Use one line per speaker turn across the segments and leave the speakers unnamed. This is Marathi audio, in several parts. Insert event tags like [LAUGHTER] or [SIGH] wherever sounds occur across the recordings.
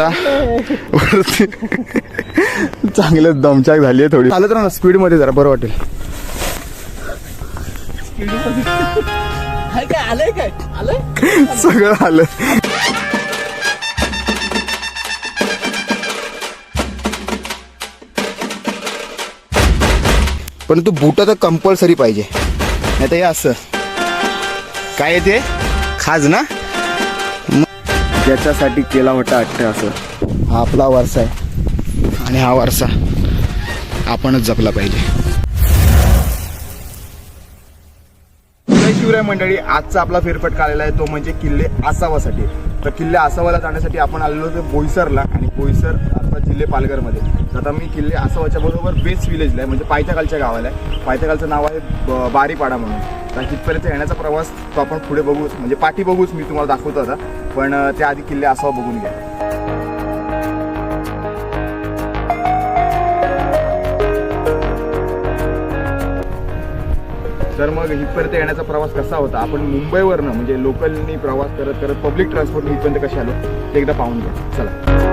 आता [LAUGHS] वरती चांगलं दमचाक झाली आहे थोडी. चालत राहा ना स्पीडमध्ये जरा बरं वाटेल. सगळं आलं. परंतु बुट तर कंपल्सरी पाहिजे. नाही तर हे असं. काय आहे ते? खाज ना? ज्याच्यासाठी केला होता असं. हा आपला वारसा आहे. आणि हा वारसा आपणच जपला पाहिजे. शिवराय मंडळी आजचा आपला फेरफटका आलेला आहे. तो म्हणजे किल्ले आसावासाठी तर किल्ले आसावाला जाण्यासाठी आपण आलेलो होतो बोईसरला. आणि बोईसर आता जिल्हे पालघरमध्ये. आता मी किल्ले आसावाच्या बरोबर बेस विलेजला आहे म्हणजे पायथ्याकालच्या गावाला आहे. पायथ्याकालचं नाव आहे ब- बारीपाडा म्हणून. तर तिथपर्यंत येण्याचा प्रवास तो आपण पुढे बघूच म्हणजे पाठी बघूच मी तुम्हाला दाखवतो आता. पण त्याआधी किल्ले आसावा बघून घ्या. तर मग इथपर्यंत येण्याचा प्रवास कसा होता? आपण मुंबईवरनं म्हणजे लोकलनी प्रवास करत करत पब्लिक ट्रान्सपोर्ट इथपर्यंत कसे आलो? ते एकदा पाहून घ्या. चला.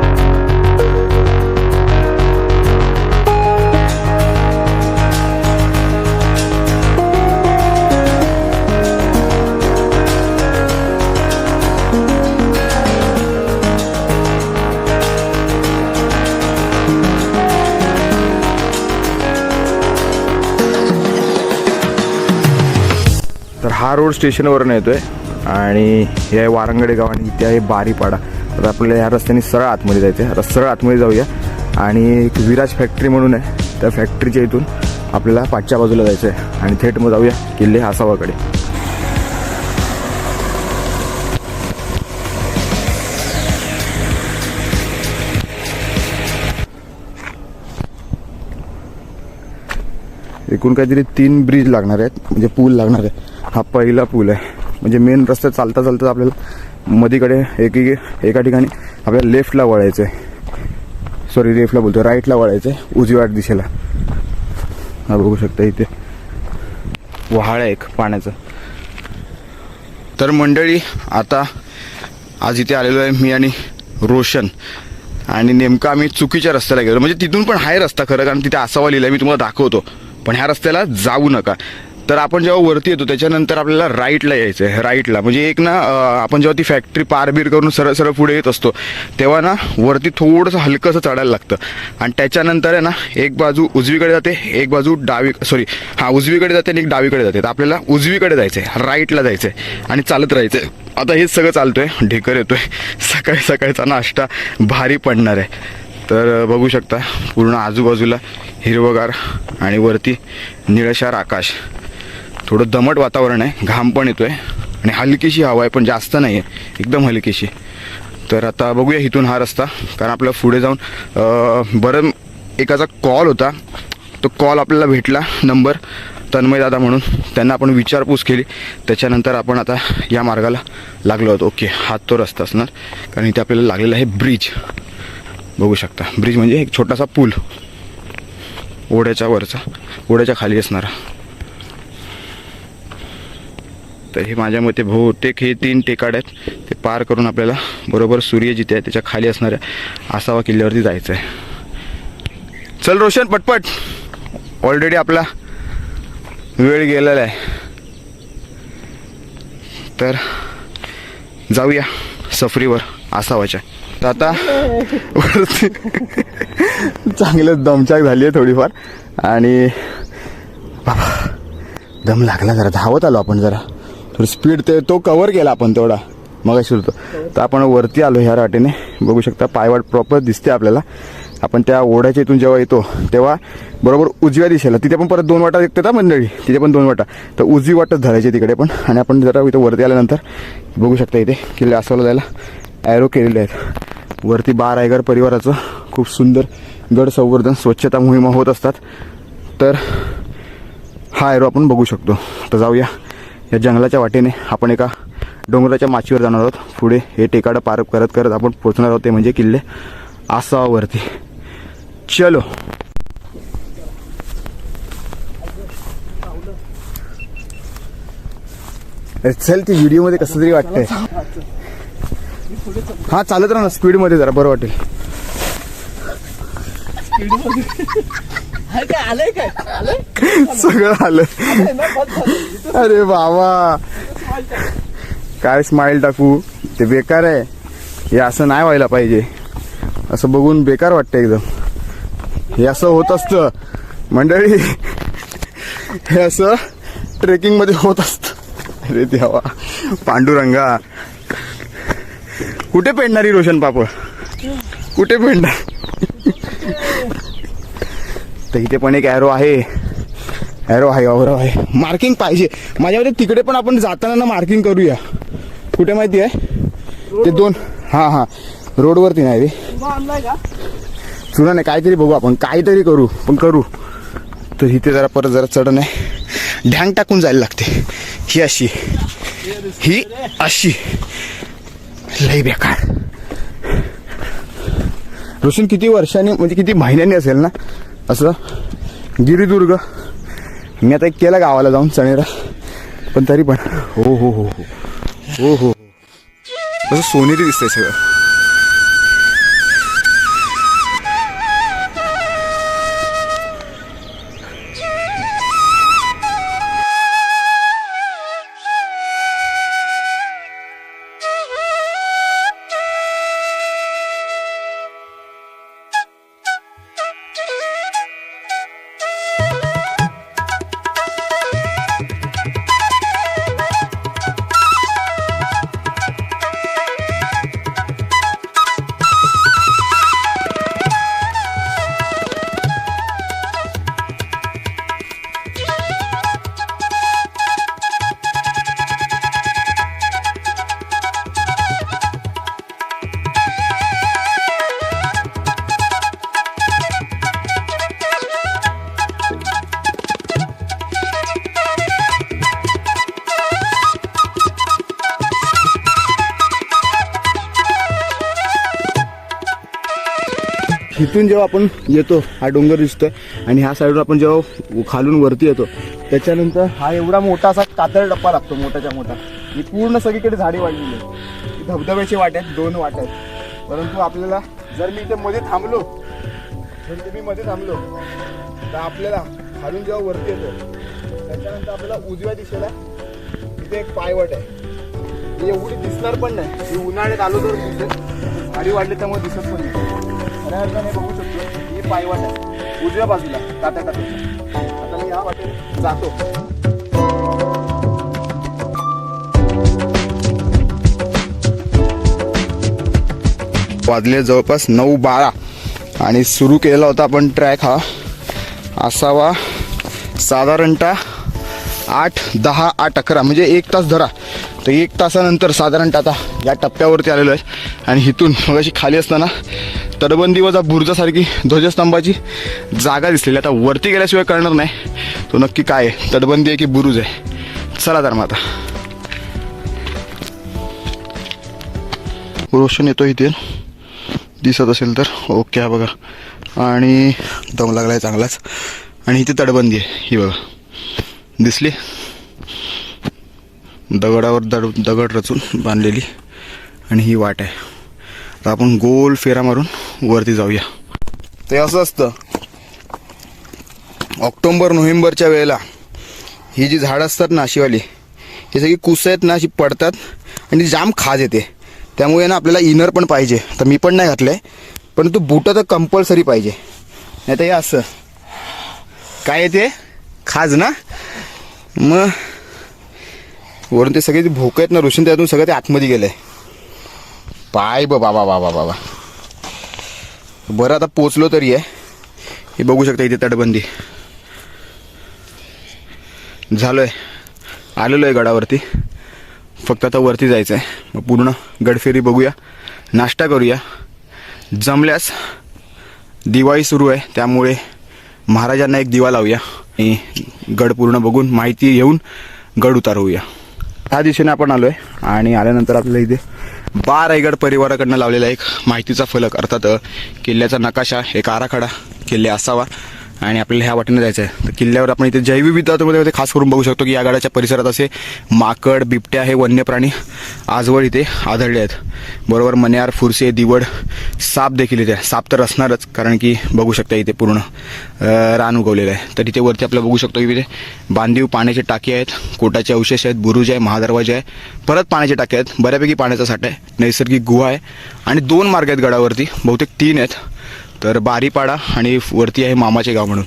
हा रोड स्टेशनवरून आहे आणि हे आहे वारंगडे गाव आणि इथे आहे बारीपाडा. तर आपल्याला ह्या रस्त्याने सरळ आतमध्ये जायचं आहे. आता सरळ आतमध्ये जाऊया. आणि एक विराज फॅक्टरी म्हणून आहे. त्या फॅक्टरीच्या इथून आपल्याला पाठच्या बाजूला जायचं आहे. आणि थेट मग जाऊया. किल्ले आसावाकडे एकूण काहीतरी तीन ब्रिज लागणार आहेत. म्हणजे पूल लागणार आहे. हा पहिला पूल आहे. म्हणजे मेन रस्ता चालता चालता आपल्याला मधीकडे एक एका ठिकाणी आपल्याला लेफ्टला वळायचं आहे. सॉरी लेफ्टला बोलतो राईटला वळायचं आहे. उजव्या दिशेला. हा बघू शकता इथे. वहाळ आहे एक पाण्याचं. तर मंडळी आता आज इथे आलेलो आहे मी आणि रोशन. आणि नेमकं आम्ही चुकीच्या रस्त्याला गेलो. म्हणजे तिथून पण आहे रस्ता खरं कारण तिथे असावा लिहिला मी तुम्हाला दाखवतो. पण ह्या रस्त्याला जाऊ नका. तर आपण जेव्हा वरती येतो त्याच्यानंतर आपल्याला राईटला यायचं आहे राईटला म्हणजे एक ना आपण जेव्हा ती फॅक्टरी पारबीर करून सरळ सरळ पुढे येत असतो तेव्हा ना वरती थोडंसं हलकंसं चढायला लागतं. आणि त्याच्यानंतर आहे ना एक बाजू उजवीकडे जाते एक बाजू डावी सॉरी हां उजवीकडे जाते आणि एक डावीकडे जाते. तर आपल्याला उजवीकडे जायचं आहे राईटला जायचं आहे आणि चालत राहायचं आहे आता हेच सगळं चालतो आहे ढेकर आहे सकाळी सकाळचा नाश्ता भारी पडणार आहे. तर बघू शकता पूर्ण आजूबाजूला हिरवगार आणि वरती निळशार आकाश. थोडं दमट वातावरण आहे घाम पण येतोय आणि हलकीशी हवा आहे पण जास्त नाही आहे एकदम हलकीशी. तर आता बघूया इथून हा रस्ता कारण आपला पुढे जाऊन बरं एकाचा कॉल होता. तो कॉल आपल्याला भेटला नंबर तन्मय दादा म्हणून. त्यांना आपण विचारपूस केली. त्याच्यानंतर आपण आता या मार्गाला लागलो होतो ओके हा तो रस्ता असणार कारण इथे आपल्याला लागलेला आहे ब्रिज. बघू शकता. ब्रिज म्हणजे एक छोटासा पूल. ओढ्याच्या वरचा ओढ्याच्या खाली असणारा. तर हे माझ्या मते बहुतेक हे तीन टेकाड आहेत. ते पार करून आपल्याला बरोबर सूर्य जिथे आहे त्याच्याखाली असणाऱ्या आसावा किल्ल्यावरती जायचं आहे. चल रोशन पटपट. ऑलरेडी आपला वेळ गेलेला आहे. तर जाऊया सफरीवर आसावाच्या. तर आता वरती चांगलं दमचाक झाली आहे थोडीफार. आणि बाबा दम लागला जरा धावत आलो आपण जरा. थोडी स्पीड ते तो कवर केला आपण तेवढा. मग होतो तर आपण वरती आलो ह्या राटेने. बघू शकता पायवाट प्रॉपर दिसते आपल्याला. आपण त्या ओढ्याच्या इथून जेव्हा येतो तेव्हा बरोबर उजव्या दिशेला. तिथे पण परत दोन वाटा येतात हा मंडळी. तिथे पण दोन वाटा. तर उजवी वाटच धरायची तिकडे पण. आणि आपण जरा इथं वरती आल्यानंतर बघू शकता इथे किल्ले आसावला जायला ॲरो केलेले आहेत. वरती बार आयगर परिवाराचं. खूप सुंदर गड संवर्धन स्वच्छता मोहिमा होत असतात. तर हा एरो आपण बघू शकतो. तर जाऊया. या जंगलाच्या वाटेने आपण एका डोंगराच्या माचीवर जाणार आहोत. पुढे हे टेकाडं पार करत करत आपण पोहोचणार आहोत. ते म्हणजे किल्ले आसावावरती. चलो. चल ती व्हिडिओमध्ये कसं तरी वाटतंय. हा चालत राहा ना स्पीडमध्ये जरा बरं वाटेल. सगळं आलं. अरे बाबा. काय स्माइल टाकू? ते बेकार आहे. हे असं नाही व्हायला पाहिजे. असं बघून बेकार वाटतं एकदम. हे असं होत असतं. मंडळी हे असं ट्रेकिंगमध्ये होत असत. अरे देवा. पांडुरंगा. कुठे पेडणारी रोशन पापड? कुठे पेडणार? तर इथे पण एक ॲरो आहे. ॲरो आहे ऑरो आहे. मार्किंग पाहिजे. माझ्यामध्ये तिकडे पण आपण जाताना ना मार्किंग करूया. कुठे माहिती आहे? ते दोन. हां हां. रोडवरती नाही रे.
का
चुना नाही काहीतरी बघू आपण. काहीतरी करू. पण करू. तर इथे जरा परत जरा चढण आहे ढँग टाकून जायला लागते. ही अशी. ही अशी. लई बेकार. रोशन किती वर्षांनी म्हणजे किती महिन्यांनी असेल ना? असं गिरिदुर्ग. मी आता एक केला गावाला जाऊन चणेरा पण तरी पण. हो, हो हो हो. हो हो हो. असं सोनेरी दिसतंय सगळं. इथून जेव्हा आपण येतो हा डोंगर दिसतोय आणि ह्या साईडवर आपण जेव्हा खालून वरती येतो त्याच्यानंतर हा एवढा मोठा असा कातळ टप्पा लागतो मोठ्याच्या मोठा ही पूर्ण सगळीकडे झाडी वाढलेली आहे ही धबधब्याची वाट आहेत दोन वाट आहेत. परंतु आपल्याला जर मी इथे मध्ये थांबलो जर मी मध्ये थांबलो तर आपल्याला खालून जेव्हा वरती येतो त्याच्यानंतर आपल्याला उजव्या दिशेला इथे एक पायवट आहे. एवढी दिसणार पण नाही. उन्हाळ्यात आलो तर दिसेल झाडी वाढली त्यामुळे दिसत पण नाही. खऱ्या अर्थाने बघू शकतो ही पायवाट आहे. उजव्या बाजूला काट्या काट्याच्या आता मी या वाटेने जातो. वाजले जवळपास नऊ बारा आणि सुरू केलेला होता आपण ट्रॅक हा. असावा. साधारणतः आठ दहा आठ अकरा म्हणजे एक तास धरा. तर एक तासानंतर साधारणतः आता या टप्प्यावरती आलेलो आहे. आणि इथून मग अशी खाली असताना तटबंदी वजा बुर्जासारखी ध्वजस्तंभाची जागा दिसलेली आता वरती गेल्याशिवाय कळणार नाही. तो नक्की काय आहे? तटबंदी आहे की बुरुज आहे? चला तर माता आता. रोशन येतो इथे. दिसत असेल तर. ओके हा बघा. आणि दम लागलाय चांगलाच. आणि इथे तटबंदी आहे. ही बघा. दिसली? दगडावर दड दगड रचून बांधलेली. आणि ही वाट आहे. तर आपण गोल फेरा मारून वरती जाऊया. ते असं असतं. ऑक्टोंबर नोव्हेंबरच्या वेळेला ही जी झाडं असतात ना अशीवाली ही सगळी कुस आहेत ना अशी पडतात आणि जाम खाज येते. त्यामुळे ना आपल्याला इनर पण पाहिजे. तर मी पण नाही घातलं आहे परंतु बुटं तर कंपल्सरी पाहिजे. नाही तर हे असं. काय येते खाज ना? मग वरून ते सगळे जे भोकं आहेत ना रोशन त्यातून सगळं ते आतमध्ये गेलं आहे पाय बाबा बाबा बाबा बरं आता पोचलो तरी आहे. हे बघू शकता इथे तटबंदी. झालोय. आलेलो आहे गडावरती. फक्त आता वरती जायचं आहे मग पूर्ण गडफेरी बघूया. नाश्ता करूया. जमल्यास दिवाळी सुरू आहे. त्यामुळे महाराजांना एक दिवा लावूया. आणि गड पूर्ण बघून माहिती घेऊन गड उतारवूया. ह्या दिशेने आपण आलो आहे आणि आल्यानंतर आपल्याला इथे बा रायगड परिवाराकडनं लावलेला एक माहितीचा फलक अर्थात किल्ल्याचा नकाशा एक आराखडा किल्ले असावा. आणि आपल्याला ह्या वाटेने जायचं आहे. तर किल्ल्यावर आपण इथे जैवविविधतेमध्ये खास करून बघू शकतो की या गडाच्या परिसरात असे माकड बिबट्या हे वन्य प्राणी आजवर इथे आढळले आहेत. बरोबर मन्यार फुरसे दिवड साप देखील इथे साप तर असणारच कारण की बघू शकता इथे पूर्ण रान उगवलेलं आहे. तर इथे वरती आपल्याला बघू शकतो की इथे बांधीव पाण्याचे टाके आहेत कोटाचे अवशेष आहेत बुरुज आहे महादरवाजे आहे. परत पाण्याचे टाके आहेत. बऱ्यापैकी पाण्याचा साठा आहे. नैसर्गिक गुहा आहे. आणि दोन मार्ग आहेत गडावरती. बहुतेक तीन आहेत. तर बारीपाडा आणि वरती आहे मामाचे गाव म्हणून.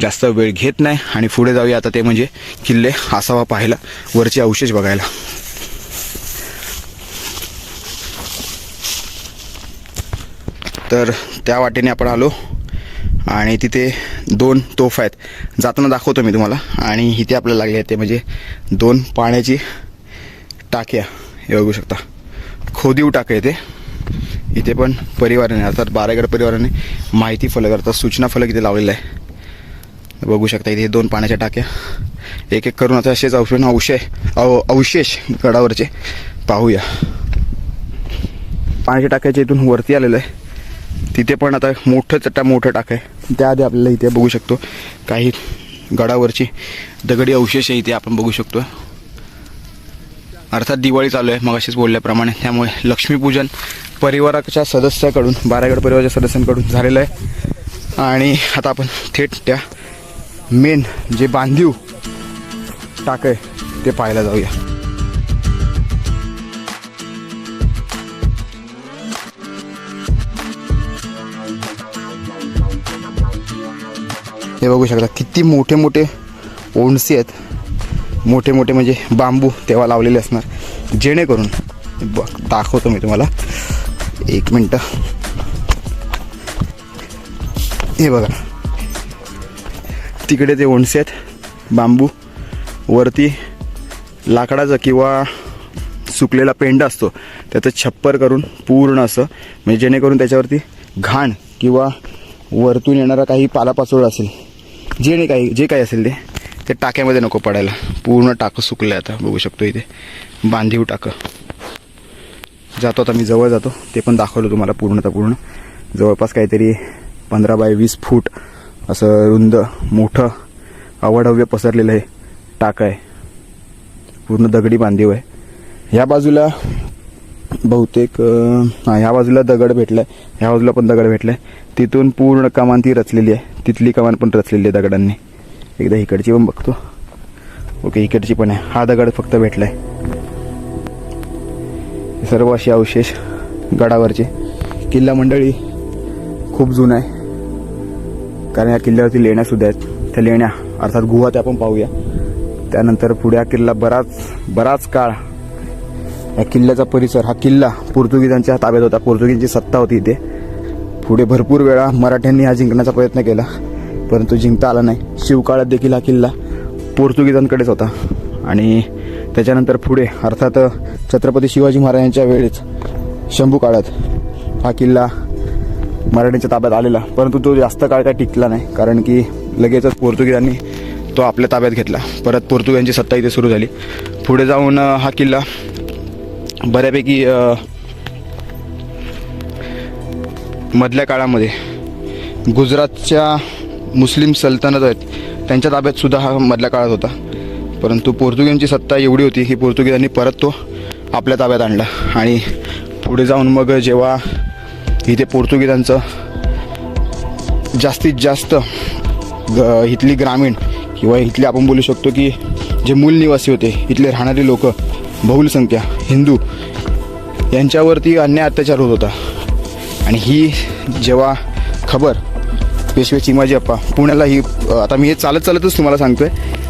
जास्त वेळ घेत नाही आणि पुढे जाऊया आता ते म्हणजे किल्ले आसावा पाहायला वरचे अवशेष बघायला. तर त्या वाटेने आपण आलो आणि तिथे दोन तोफ आहेत. जाताना दाखवतो मी तुम्हाला आणि इथे आपल्याला लागले आहेत ते म्हणजे दोन पाण्याची टाक्या. हे बघू शकता. खोदीव टाकं आहे ते. इथे पण परिवाराने अर्थात बारागड परिवाराने माहिती फलक अर्थात सूचना फलक इथे लावलेलं आहे. बघू शकता इथे दोन पाण्याच्या टाक्या. एक एक करून आता असेच अवशेष अवशेष अव अवशेष गडावरचे पाहूया. पाण्याच्या टाक्याच्या इथून वरती आलेलं आहे. तिथे पण आता मोठं चट्टा मोठं टाक आहे. त्याआधी आपल्याला इथे बघू शकतो. काही गडावरची दगडी अवशेष आहे इथे आपण बघू शकतो अर्थात दिवाळी चालू आहे मग अशीच बोलल्याप्रमाणे. त्यामुळे लक्ष्मीपूजन परिवाराच्या सदस्याकडून बारागड परिवाराच्या सदस्यांकडून झालेलं आहे. आणि आता आपण थेट त्या मेन जे बांधीव टाक आहे ते पाहायला जाऊया. हे बघू शकता किती मोठे मोठे ओणसे आहेत. मोठे मोठे म्हणजे बांबू तेव्हा लावलेले असणार. जेणेकरून बघ दाखवतो मी तुम्हाला. एक मिनटं. हे बघा. तिकडे ते ओंडसे आहेत बांबू वरती लाकडाचं किंवा सुकलेला पेंडा असतो त्याचं छप्पर करून पूर्ण असं म्हणजे जेणेकरून त्याच्यावरती घाण किंवा वरतून येणारा काही पालापाचोळा असेल जे नाही काही जे काही असेल ते ते टाक्यामध्ये नको पडायला. पूर्ण टाकं सुकलं आहे आता. बघू शकतो इथे. बांधीव टाकं. जातो आता मी जवळ जातो. ते पण दाखवलं तुम्हाला पूर्णता पूर्ण. जवळपास काहीतरी पंधरा बाय वीस फूट असं रुंद मोठं अवढव्य पसरलेलं आहे टाकं आहे. पूर्ण दगडी बांधीव आहे. ह्या बाजूला बहुतेक हां ह्या बाजूला दगड भेटलाय. ह्या बाजूला पण दगड भेटलाय. तिथून पूर्ण कमान ती रचलेली आहे. तिथली कमान पण रचलेली आहे दगडांनी. एकदा इकडची पण बघतो. ओके इकडची पण आहे. हा दगड फक्त भेटलाय. सर्व असे अवशेष गडावरचे. किल्ला मंडळी खूप जुना आहे. कारण या किल्ल्यावरती लेण्या सुद्धा आहेत. त्या लेण्या अर्थात गुहा त्या आपण पाहूया. त्यानंतर पुढे हा किल्ला बराच बराच काळ या किल्ल्याचा परिसर हा किल्ला पोर्तुगीजांच्या ताब्यात होता. पोर्तुगीजची सत्ता होती इथे. पुढे भरपूर वेळा मराठ्यांनी हा जिंकण्याचा प्रयत्न केला. परंतु जिंकता आला नाही. शिवकाळात देखील हा किल्ला पोर्तुगीजांकडेच होता. आणि त्याच्यानंतर पुढे अर्थात छत्रपती शिवाजी महाराजांच्या वेळेस शंभू काळात हा किल्ला मराठ्यांच्या ताब्यात आलेला. परंतु तो जास्त काळ काय टिकला नाही कारण की लगेचच पोर्तुगीजांनी तो आपल्या ताब्यात घेतला. परत पोर्तुगीजांची सत्ता इथे सुरू झाली. पुढे जाऊन हा किल्ला बऱ्यापैकी मधल्या काळामध्ये गुजरातच्या मुस्लिम सल्तनत आहेत त्यांच्या ताब्यात सुद्धा हा मधल्या काळात होता. परंतु पोर्तुगीजांची सत्ता एवढी होती की पोर्तुगीजांनी परत तो आपल्या ताब्यात आणला. आणि पुढे जाऊन मग जेव्हा इथे पोर्तुगीजांचं जास्तीत जास्त ग इथली ग्रामीण किंवा इथले आपण बोलू शकतो की जे मूल निवासी होते इथले राहणारी लोक बहुलसंख्या हिंदू यांच्यावरती अन्याय अत्याचार होत होता. आणि ही जेव्हा खबर पेशवे चिमाजी अप्पा पुण्याला ही आता मी हे चालत चालतच तुम्हाला सांगतोय.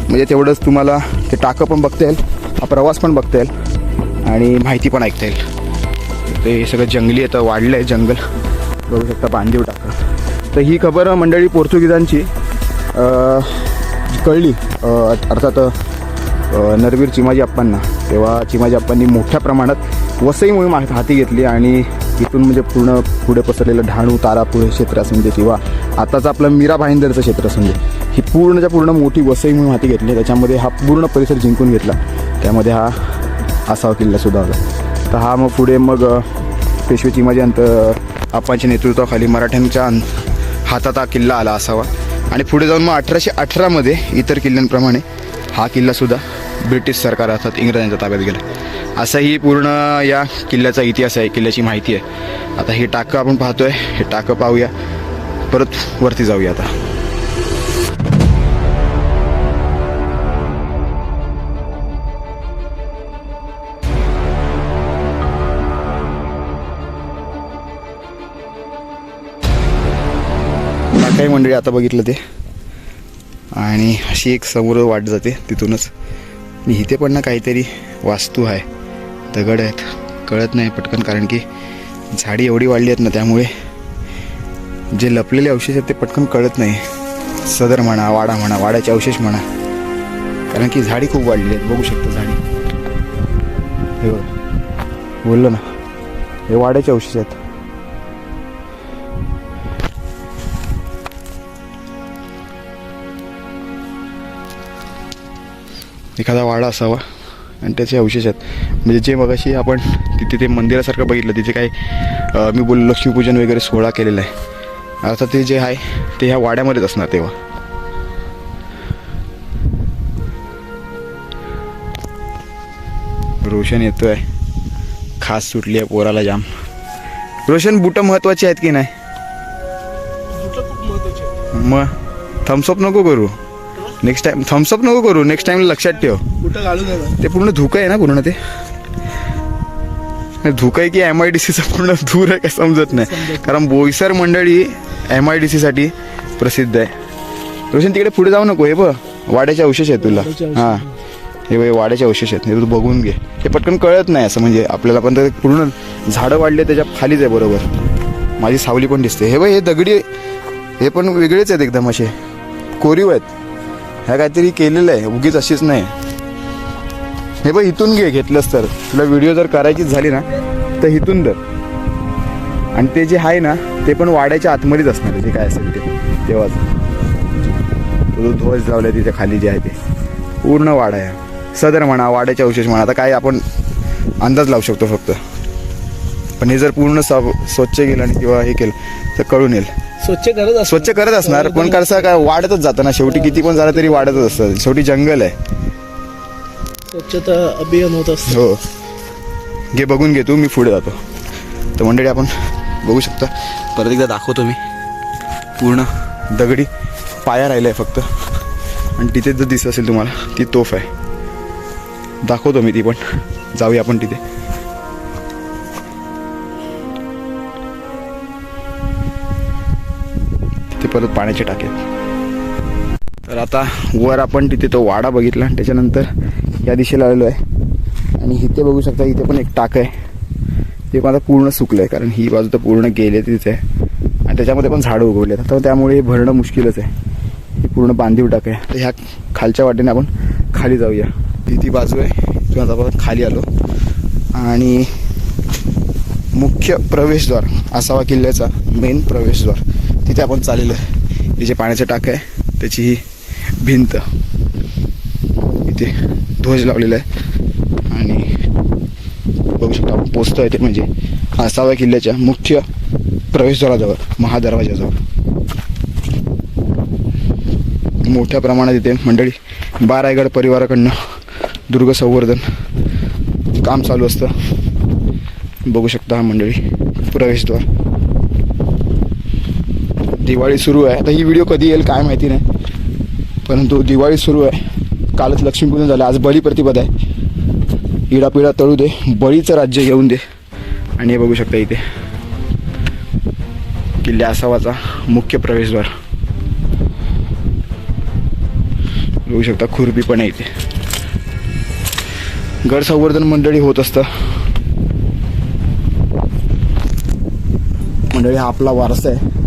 म्हणजे तेवढंच तुम्हाला ते टाकं पण बघता येईल हा प्रवास पण बघता येईल आणि माहिती पण ऐकता येईल. ते सगळं जंगली आता वाढलं आहे जंगल. बघू शकता बांधीव टाकं. तर ही खबर मंडळी पोर्तुगीजांची कळली. अर्थात नरवीर चिमाजी अप्पांना तेव्हा चिमाजी अप्पांनी मोठ्या प्रमाणात वसई मोहीम हाती घेतली आणि इथून म्हणजे पूर्ण पुढे पसरलेलं डहाणू तारापूर हे क्षेत्र असून दे म्हणजे किंवा आताचं आपलं मीरा भाईंदरचं क्षेत्र असून दे म्हणजे, ही पूर्णच्या पूर्ण मोठी वसई म्हणून हाती घेतली त्याच्यामध्ये हा पूर्ण परिसर जिंकून घेतला. त्यामध्ये हा असावा किल्लासुद्धा होता तर हा मग पुढे मग पेशवे चिमाजी अंत आपांच्या नेतृत्वाखाली मराठ्यांच्या हातात हा किल्ला आला असावा. आणि पुढे जाऊन मग अठराशे अठरामध्ये इतर किल्ल्यांप्रमाणे हा किल्लासुद्धा ब्रिटिश सरकार अर्थात इंग्रजांच्या ताब्यात गेला. असाही पूर्ण या किल्ल्याचा इतिहास आहे किल्ल्याची माहिती आहे. आता हे टाकं आपण पाहतोय हे टाकं पाहूया. परत वरती जाऊया आता. काही मंडळी आता बघितलं ते. आणि अशी एक समोर वाट जाते तिथूनच. आणि इथे पण ना काहीतरी वास्तू आहे. दगड आहेत. कळत नाही पटकन कारण की झाडी एवढी वाढली आहेत ना त्यामुळे जे लपलेले अवशेष आहेत ते पटकन कळत नाही. सदर म्हणा वाडा म्हणा वाड्याचे अवशेष म्हणा. कारण की झाडी खूप वाढली आहेत. बघू शकतो झाडी. हे बघ. बोललो ना. हे वाड्याचे अवशेष आहेत. एखादा वाडा असावा. आणि त्याचे अवशेष आहेत. म्हणजे जे मगाशी आपण तिथे ते मंदिरासारखं बघितलं तिथे काही अं, मी बोललो लक्ष्मीपूजन वगैरे सोहळा केलेला आहे. अर्थात ते जे आहे ते ह्या वाड्यामध्येच असणार तेव्हा. रोशन येतोय. खास सुटली आहे पोराला जाम. रोशन बुटं महत्वाची आहेत की नाही. मग थम्सअप नको करू. नेक्स्ट टाइम थम्सअप नको करू. नेक्स्ट टाइम लक्षात ठेव.
घालून येणार
ते पूर्ण धुकं आहे ना पूर्ण ते? धुकं आहे की एम आय डी सीचा पूर्ण धूर आहे का समजत नाही. कारण बोईसर मंडळी एम आय डी सीसाठी प्रसिद्ध आहे. रोशन तिकडे पुढे जाऊ नको हे बघ. वाड्याचे अवशेष आहेत तुला. हां. हे बघ वाड्याचे अवशेष आहेत. हे तू बघून घे. हे पटकन कळत नाही असं म्हणजे आपल्याला पण ते पूर्ण झाडं वाढले त्याच्या खालीच आहे बरोबर. माझी सावली पण दिसते. हे बघ हे दगडी हे पण वेगळेच आहेत एकदम असे. कोरीव आहेत. ह्या काहीतरी केलेलं आहे उगीच अशीच नाही. हे बघ इथून घे घेतलंस तर. तुला व्हिडिओ जर करायचीच झाली ना तर इथून धर. आणि ते जे आहे ना ते पण वाड्याच्या आतमध्येच असणार आहे, जे काय असेल ते. तेव्हाच तो ध्वज लावलाय तिथे खाली जे आहे ते. पूर्ण वाडा आहे. सदर म्हणा वाड्याच्या अवशेष म्हणा आता काय आपण अंदाज लावू शकतो फक्त. पण हे जर पूर्ण साफ स्वच्छ केलं आणि किंवा हे केलं तर कळून येईल.
स्वच्छ करत असणार.
स्वच्छ करत असणार पण कसं काय वाढतच जातं ना. शेवटी किती पण झालं तरी वाढतच असतं. शेवटी जंगल आहे.
स्वच्छता अभियान होत असतं.
हो. घे बघून घे तू मी पुढे जातो. तर मंडळी आपण बघू शकता. परत एकदा दाखवतो मी. पूर्ण दगडी पाया राहिला आहे फक्त. आणि तिथे जर दिसत असेल तुम्हाला ती तोफ आहे. दाखवतो मी ती पण. जाऊया आपण तिथे. परत पाण्याचे टाके. तर आता वर आपण तिथे तो वाडा बघितला. त्याच्यानंतर या दिशेला आलेलो आहे. आणि इथे बघू शकता इथे पण एक टाक आहे. ते पण आता पूर्ण सुकलं आहे कारण ही बाजू तर पूर्ण गेली तिथे. आहे आणि त्याच्यामध्ये पण झाडं उगवले आहेत. तर त्यामुळे हे भरणं मुश्किलच आहे. ही पूर्ण बांधीव टाक आहे. तर ह्या खालच्या वाटेने आपण खाली जाऊया. ती ती बाजू आहे. किंवा आता आपण खाली आलो. आणि मुख्य प्रवेशद्वार असावा किल्ल्याचा मेन प्रवेशद्वार. तिथे आपण चाललेलो आहे. हे जे पाण्याचं टाक आहे त्याची ही भिंत. इथे ध्वज लावलेला आहे. आणि बघू शकतो आपण पोचतोय ते म्हणजे आसाव्या किल्ल्याच्या मुख्य प्रवेशद्वाराजवळ महादरवाजाजवळ. मोठ्या प्रमाणात इथे मंडळी बारायगड परिवाराकडनं दुर्ग संवर्धन काम चालू असतं. बघू शकता हा मंडळी प्रवेशद्वार. दिवाळी सुरू आहे. आता ही व्हिडिओ कधी येईल काय माहिती नाही. परंतु दिवाळी सुरू आहे. कालच लक्ष्मीपूजन झालं. आज बळीप्रतिपद आहे. इडापिडा तळू दे. बळीचं राज्य घेऊन दे. आणि हे बघू शकता इथे. किल्ले आसावाचा मुख्य प्रवेशद्वार. बघू शकता खुरपी पण आहे इथे. गड संवर्धन मंडळी होत असतं. मंडळी हा आपला वारसा आहे.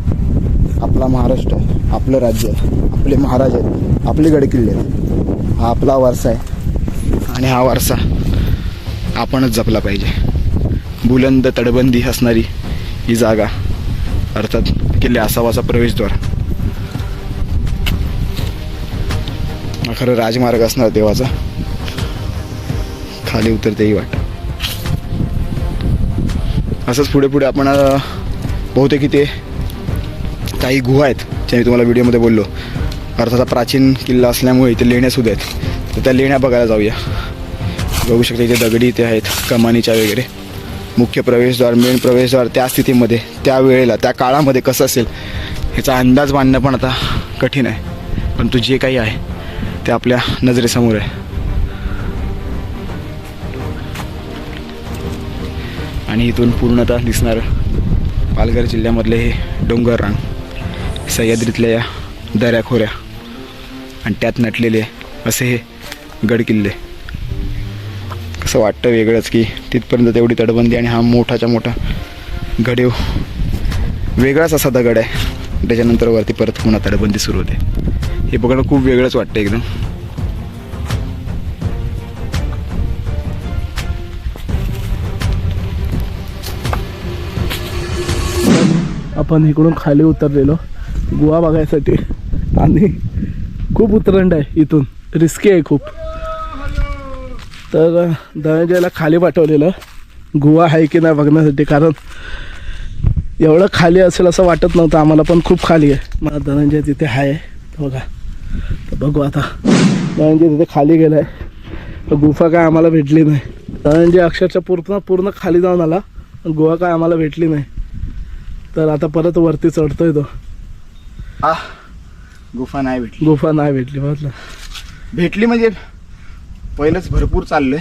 आपला महाराष्ट्र आहे आपलं राज्य आहे आपले महाराज आहेत आपले गडकिल्ले. आहेत हा आपला वारसा आहे. आणि हा वारसा आपणच जपला पाहिजे. बुलंद तडबंदी असणारी ही जागा अर्थात किल्ले असावाचा प्रवेशद्वार. खरं राजमार्ग असणार देवाचा. खाली उतरतेही वाट. असंच पुढे पुढे आपण बहुतेक इथे काही गुहा आहेत ज्या मी तुम्हाला व्हिडिओमध्ये बोललो. अर्थात प्राचीन किल्ला असल्यामुळे इथे लेण्यासुद्धा आहेत. तर त्या लेण्या बघायला जाऊया. बघू शकता इथे दगडी इथे आहेत कमानीच्या वगैरे. मुख्य प्रवेशद्वार मेन प्रवेशद्वार त्या स्थितीमध्ये त्या वेळेला त्या काळामध्ये कसं असेल ह्याचा अंदाज बांधणं पण आता कठीण आहे. परंतु जे काही आहे ते आपल्या नजरेसमोर आहे. आणि इथून पूर्णतः दिसणारं पालघर जिल्ह्यामधले हे डोंगर रांग सह्याद्रीतल्या या दऱ्याखोऱ्या आणि त्यात नटलेले असे हे गडकिल्ले. कसं वाटतं वेगळंच की तिथपर्यंत तेवढी तटबंदी आणि हा मोठाच्या मोठा गडीव वेगळाच असा दगड आहे. त्याच्यानंतर वरती परत पुन्हा तटबंदी सुरू होते. हे बघणं खूप वेगळंच वाटतं एकदम.
आपण इकडून खाली उतरलेलो. गोवा बघायसाठी. आणि खूप उतरंड आहे इथून. रिस्की आहे खूप. तर धनंजयला खाली पाठवलेलं. गोवा आहे की नाही बघण्यासाठी. कारण एवढं खाली असेल असं वाटत नव्हतं. आम्हाला पण खूप खाली आहे. मला धनंजय तिथे आहे बघा. तर बघू आता. धनंजय तिथे खाली गेला आहे गुफा काय आम्हाला भेटली नाही. धनंजय अक्षरशः पूर्ण पूर्ण खाली जाऊन आला. गोवा काय आम्हाला भेटली नाही. तर आता परत वरती चढतोय तो.
हा गुफा नाही भेटली.
गुफा नाही भेटली म्हटलं.
भेटली म्हणजे पहिलंच भरपूर चाललोय.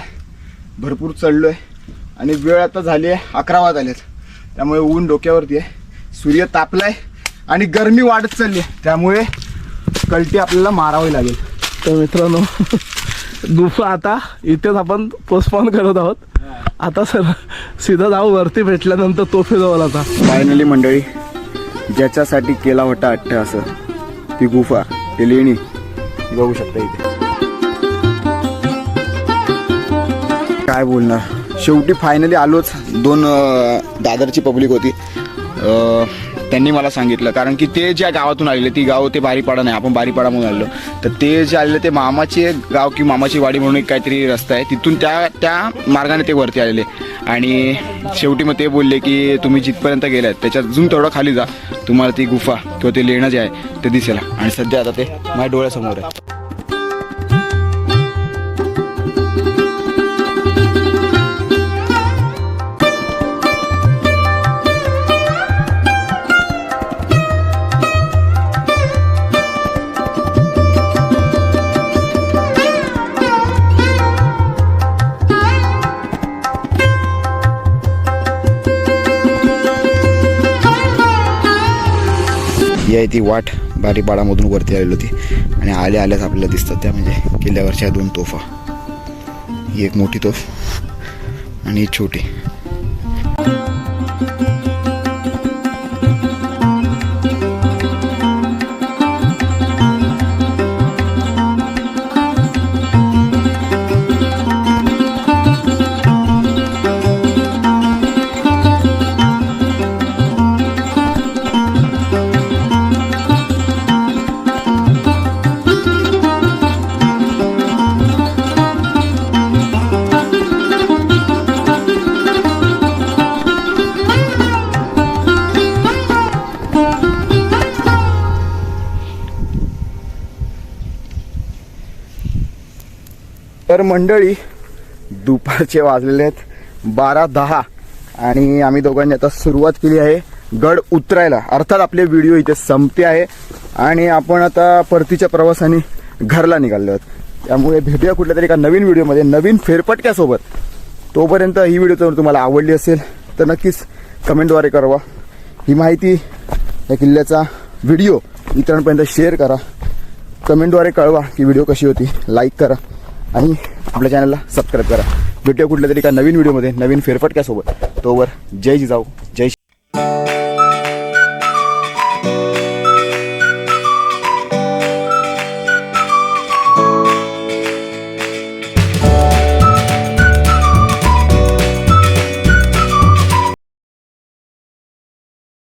भरपूर चढलोय. आणि वेळ आता झाली आहे अकरा वाज आलेत त्यामुळे ऊन डोक्यावरती आहे. सूर्य तापलाय आणि गरमी वाढत चालली आहे त्यामुळे कलटी आपल्याला मारावी लागेल.
तर मित्रांनो गुफा आता इथेच आपण पोस्टपोन करत आहोत. आता सर सीधा जाऊ वरती भेटल्यानंतर तोफे जवळ आता.
फायनली मंडळी ज्याच्यासाठी केला होता अट्ट असं. ती गुफा ती लेणी. बघू शकता इथे. काय बोलणार? शेवटी फायनली आलोच. दोन दादरची पब्लिक होती. त्यांनी मला सांगितलं. कारण की ते ज्या गावातून आलेले ती गाव ते बारीपाडा नाही आपण बारीपाडा म्हणून आलो तर ते जे आलेले ते मामाचे गाव की मामाची वाडी म्हणून एक काहीतरी रस्ता आहे. तिथून त्या त्या मार्गाने ते वरती आलेले. आणि शेवटी मग ते बोलले की तुम्ही जिथपर्यंत गेलात त्याच्यात अजून थोडं खाली जा. तुम्हाला ती गुफा किंवा ते लेणं जे आहे ते दिसेल. आणि सध्या आता ते माझ्या डोळ्यासमोर आहे. आहे ती वाट बारीपाडामधून वरती आलेली होती. आणि आल्या आल्याच आपल्याला दिसतात त्या म्हणजे किल्ल्यावरच्या दोन तोफा. ही एक मोठी तोफ आणि छोटी. मंडळी दुपारचे वाजलेले आहेत बारा दहा आणि आम्ही दोघांनी आता सुरुवात केली आहे गड उतरायला. अर्थात आपले व्हिडिओ इथे संपते आहे आणि आपण आता परतीच्या प्रवासाने घरला निघालो आहोत. त्यामुळे भेटूया कुठल्या तरी एका नवीन व्हिडिओमध्ये नवीन फेरपटक्यासोबत तोपर्यंत ही व्हिडिओ जर तुम्हाला आवडली असेल तर नक्कीच कमेंटद्वारे कळवा. ही माहिती या किल्ल्याचा व्हिडिओ इतरांपर्यंत शेअर करा. कमेंटद्वारे कळवा की व्हिडिओ कशी होती. लाईक करा. आणि आपल्या चॅनलला सबस्क्राईब करा. भेटूया कुठल्या तरी का नवीन व्हिडिओमध्ये नवीन फेरफटक्यासोबत. तोवर जय जिजाऊ जय